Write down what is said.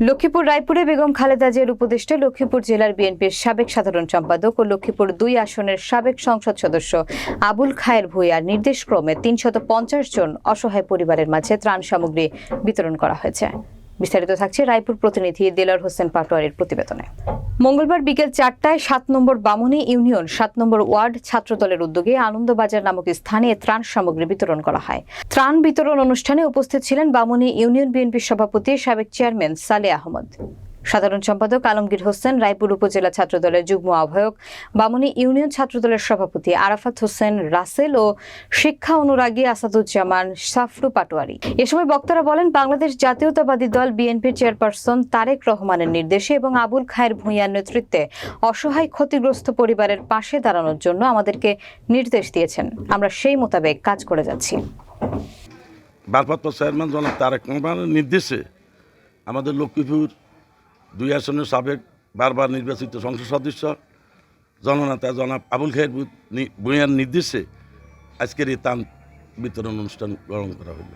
লক্ষ্মীপুর রায়পুরে বেগম খালেদা জিয়ার উপদেষ্টা লক্ষ্মীপুর জেলার বিএনপির সাবেক সাধারণ সম্পাদক ও লক্ষ্মীপুর দুই আসনের সাবেক সংসদ সদস্য আবুল খায়ের ভূঁইয়ার নির্দেশক্রমে তিনশত পঞ্চাশ জন অসহায় পরিবারের মাঝে ত্রাণ সামগ্রী বিতরণ করা হয়েছে। বিস্তারিত থাকছে রায়পুর প্রতিনিধি দেলার হোসেন পাটোয়ারির প্রতিবেদনে। মঙ্গলবার বিকেল চারটায় সাত নম্বর বামুনি ইউনিয়ন, সাত নম্বর ওয়ার্ড ছাত্রদলের উদ্যোগে আনন্দবাজার নামক স্থানে ত্রাণ সামগ্রী বিতরণ করা হয়। ত্রাণ বিতরণ অনুষ্ঠানে উপস্থিত ছিলেন বামুনি ইউনিয়ন বিএনপির সভাপতি, সাবেক চেয়ারম্যান সালে আহমদ। সাধারণ সম্পাদক আলমগীর হোসেন, রায়পুর উপজেলা ছাত্রদলের যুগ্ম আহ্বায়ক, বামুনি ইউনিয়ন ছাত্রদলের সভাপতি আরাফাত হোসেন রাসেল ও শিক্ষা অনুরাগী আসাদুজ্জামান সাফরু পাটোয়ারি। এ সময় বক্তারা বলেন, বাংলাদেশ জাতীয়তাবাদী দল বিএনপির চেয়ারপারসন তারেক রহমানের নির্দেশে এবং আবুল খায়ের ভূঁইয়ার নেতৃত্বে অসহায় ক্ষতিগ্রস্ত পরিবারের পাশে দাঁড়ানোর জন্য আমাদেরকে নির্দেশ দিয়েছেন। আমরা সেই মোতাবেক কাজ করে যাচ্ছি। ভারপ্রাপ্ত চেয়ারম্যান জনাব তারেক রহমানের নির্দেশে আমাদের লক্ষ্মীপুর দুই আসনের সাবেক বারবার নির্বাচিত সংসদ সদস্য, জননেতা জনাব আবুল খায়ের ভূঁইয়ার নির্দেশে আজকের এই তান বিতরণ অনুষ্ঠান গ্রহণ করা হলো।